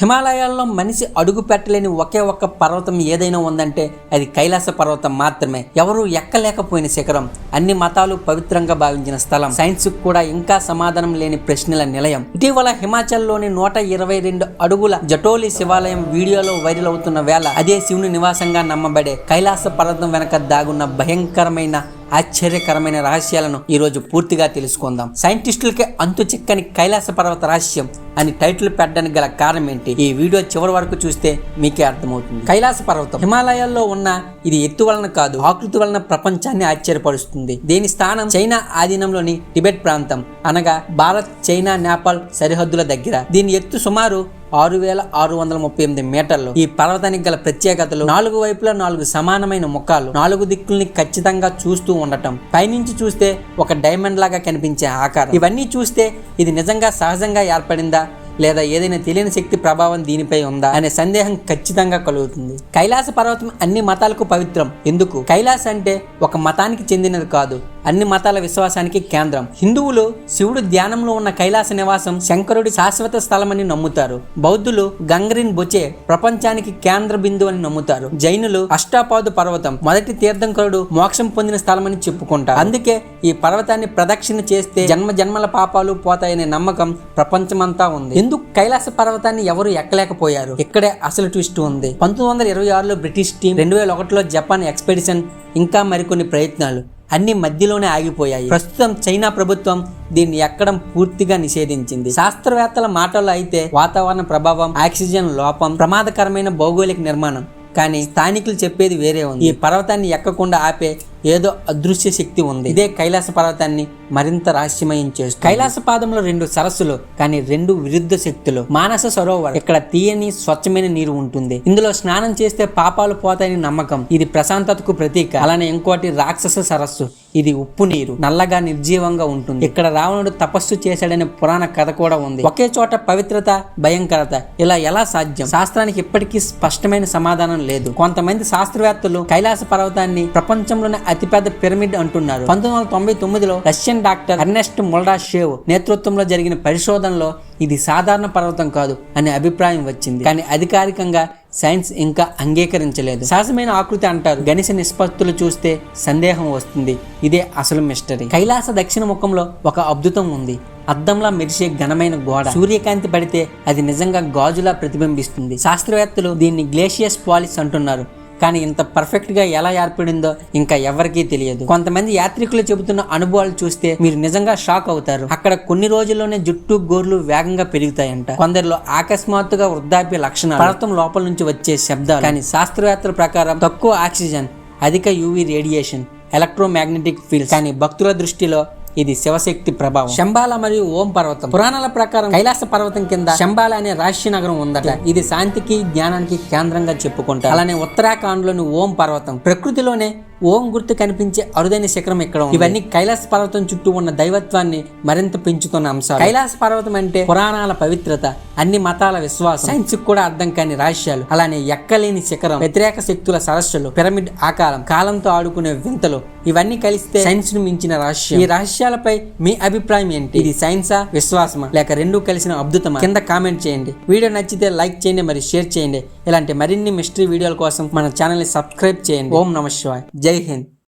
హిమాలయాల్లో మనిషి అడుగు పెట్టలేని ఒకే ఒక్క పర్వతం ఏదైనా ఉందంటే అది కైలాస పర్వతం మాత్రమే. ఎవరు ఎక్కలేకపోయిన శిఖరం అన్ని మతాలు పవిత్రంగా భావించిన స్థలం. సైన్స్ కూడా ఇంకా సమాధానం లేని ప్రశ్నల నిలయం. ఇటీవల హిమాచల్లోని నూట ఇరవై రెండు అడుగుల జటోలి శివాలయం వీడియోలో వైరల్ అవుతున్న వేళ అదే శివుని నివాసంగా నమ్మబడే కైలాస పర్వతం వెనక దాగున్న భయంకరమైన ఆశ్చర్యకరమైన రహస్యాలను ఈరోజు పూర్తిగా తెలుసుకుందాం. సైంటిస్టులకి అంతు చిక్కని కైలాస పర్వత రహస్యం అని టైటిల్ పెట్టడానికి గల కారణం ఏంటి? ఈ వీడియో చివరి వరకు చూస్తే మీకే అర్థమవుతుంది. కైలాస పర్వతం. హిమాలయాల్లో ఉన్న ఇది ఎత్తు వలన కాదు ఆకృతి వలన ప్రపంచాన్ని ఆశ్చర్యపరుస్తుంది. దీని స్థానం చైనా ఆధీనంలోని టిబెట్ ప్రాంతం. అనగా భారత్ చైనా నేపాల్ సరిహద్దుల దగ్గర. దీని ఎత్తు సుమారు ఆరు వేల ఆరు వందల ముప్పై ఎనిమిది మీటర్లు. ఈ పర్వతానికి గల ప్రత్యేకతలు నాలుగు వైపులా నాలుగు సమానమైన ముఖాలు. నాలుగు దిక్కుల్ని ఖచ్చితంగా చూస్తూ ఉండటం. పైనుంచి చూస్తే ఒక డైమండ్ లాగా కనిపించే ఆకారం. ఇవన్నీ చూస్తే ఇది నిజంగా సహజంగా ఏర్పడిందా? లేదా ఏదైనా తెలియని శక్తి ప్రభావం దీనిపై ఉందా అనే సందేహం ఖచ్చితంగా కలుగుతుంది. కైలాస పర్వతం అన్ని మతాలకు పవిత్రం. ఎందుకు? కైలాస అంటే ఒక మతానికి చెందినది కాదు. అన్ని మతాల విశ్వాసానికి కేంద్రం. హిందువులు శివుడు ధ్యానంలో ఉన్న కైలాస నివాసం శంకరుడి శాశ్వత స్థలమని నమ్ముతారు. బౌద్ధులు గంగరిన్ బొచే ప్రపంచానికి కేంద్ర బిందువు అని నమ్ముతారు. జైనులు అష్టాపాదు పర్వతం మొదటి తీర్థంకరుడు మోక్షం పొందిన స్థలమని చెప్పుకుంటారు. అందుకే ఈ పర్వతాన్ని ప్రదక్షిణ చేస్తే జన్మ జన్మల పాపాలు పోతాయనే నమ్మకం ప్రపంచమంతా ఉంది. ఎందుకు కైలాస పర్వతాన్ని ఎవరు ఎక్కలేకపోయారు? ఇక్కడే అసలు ట్విస్ట్ ఉంది. పంతొమ్మిది వందల ఇరవై ఆరులో బ్రిటిష్ టీం రెండు వేల ఒకటిలో జపాన్ ఎక్స్పెడిషన్ ఇంకా మరికొన్ని ప్రయత్నాలు. అన్ని మధ్యలోనే ఆగిపోయాయి. ప్రస్తుతం చైనా ప్రభుత్వం దీన్ని ఎక్కడం పూర్తిగా నిషేధించింది. శాస్త్రవేత్తల మాటల్లో అయితే వాతావరణ ప్రభావం ఆక్సిజన్ లోపం ప్రమాదకరమైన భౌగోళిక నిర్మాణం. కానీ స్థానికులు చెప్పేది వేరే ఉంది. ఈ పర్వతాన్ని ఎక్కకుండా ఆపే ఏదో అదృశ్య శక్తి ఉంది. ఇదే కైలాస పర్వతాన్ని మరింత రహస్యమయం చేస్తుంది. కైలాస పాదంలో రెండు సరస్సులు కానీ రెండు విరుద్ధ శక్తులు. మానస సరోవర్. ఇక్కడ తీయని స్వచ్ఛమైన నీరు ఉంటుంది. ఇందులో స్నానం చేస్తే పాపాలు పోతాయని నమ్మకం. ఇది ప్రశాంతతకు ప్రతీక. అలానే ఇంకోటి రాక్షస సరస్సు. ఇది ఉప్పు నీరు. నల్లగా నిర్జీవంగా ఉంటుంది. ఇక్కడ రావణుడు తపస్సు చేశాడనే పురాణ కథ కూడా ఉంది. ఒకే చోట పవిత్రత భయంకరత ఇలా ఎలా సాధ్యం? శాస్త్రానికి ఇప్పటికీ స్పష్టమైన సమాధానం లేదు. కొంతమంది శాస్త్రవేత్తలు కైలాస పర్వతాన్ని ప్రపంచంలోనే అతిపెద్ద పిరమిడ్ అంటున్నారు. పంతొమ్మిది వందల తొంభై తొమ్మిదిలో రష్యన్ డాక్టర్ అర్నెస్ట్ మొల్డాషేవ్ నేతృత్వంలో జరిగిన పరిశోధనలో ఇది సాధారణ పర్వతం కాదు అనే అభిప్రాయం వచ్చింది. కానీ అధికారికంగా సైన్స్ ఇంకా అంగీకరించలేదు. సహజమైన ఆకృతి అంటారు. గణిత నిష్పత్తులు చూస్తే సందేహం వస్తుంది. ఇదే అసలు మిస్టరీ కైలాస దక్షిణ ముఖంలో ఒక అద్భుతం ఉంది. అద్దంలా మెరిసే ఘనమైన గోడ. సూర్యకాంతి పడితే అది నిజంగా గాజులా ప్రతిబింబిస్తుంది. శాస్త్రవేత్తలు దీన్ని గ్లేషియస్ పాలిస్ అంటున్నారు. కానీ ఇంత పర్ఫెక్ట్గా ఎలా ఏర్పడిందో ఇంకా ఎవరికీ తెలియదు. కొంతమంది యాత్రికులు చెబుతున్న అనుభవాలు చూస్తే మీరు నిజంగా షాక్ అవుతారు. అక్కడ కొన్ని రోజుల్లోనే జుట్టు గోర్లు వేగంగా పెరుగుతాయంట. కొందరిలో అకస్మాత్తుగా వృద్ధాప్య లక్షణాలు. పర్వతం లోపల నుంచి వచ్చే శబ్దాలు. కానీ శాస్త్రవేత్తల ప్రకారం తక్కువ ఆక్సిజన్ అధిక యూవీ రేడియేషన్ ఎలక్ట్రోమాగ్నెటిక్ ఫీల్డ్ కానీ భక్తుల దృష్టిలో ఇది శివశక్తి ప్రభావం. శంబాల మరియు ఓం పర్వతం. పురాణాల ప్రకారం కైలాస పర్వతం కింద శంబాల అనే రాష్ట్ర నగరం ఉందట. ఇది శాంతికి జ్ఞానానికి కేంద్రంగా చెప్పుకుంటారు. అలానే ఉత్తరాఖండ్లోని ఓం పర్వతం ప్రకృతిలోనే ఓం గుర్తు కనిపించే అరుదైన శిఖరం ఇక్కడ ఇవన్నీ కైలాస పర్వతం చుట్టూ ఉన్న దైవత్వాన్ని మరింత పెంచుతున్న అంశాలు. కైలాస పర్వతం అంటే పురాణాల పవిత్రత అన్ని మతాల విశ్వాసం సైన్స్ కూడా అర్థం కాని రహస్యాలు అలానే ఎక్కలేని శిఖరం వ్యతిరేక శక్తుల సరస్సులు పిరమిడ్ ఆకారం కాలంతో ఆడుకునే వింతలు ఇవన్నీ కలిస్తే సైన్స్ను మించిన రహస్యం. ఈ రహస్యాలపై మీ అభిప్రాయం ఏంటి? ఇది సైన్సా విశ్వాసమా? లేక రెండు కలిసిన అద్భుతమా? కింద కామెంట్ చేయండి. వీడియో నచ్చితే లైక్ చేయండి మరి షేర్ చేయండి. ఇలాంటి మరిన్ని మిస్టరీ వీడియోల కోసం మన ఛానల్ని సబ్స్క్రైబ్ చేయండి. ఓం నమ శివాయ్. Jai Hind.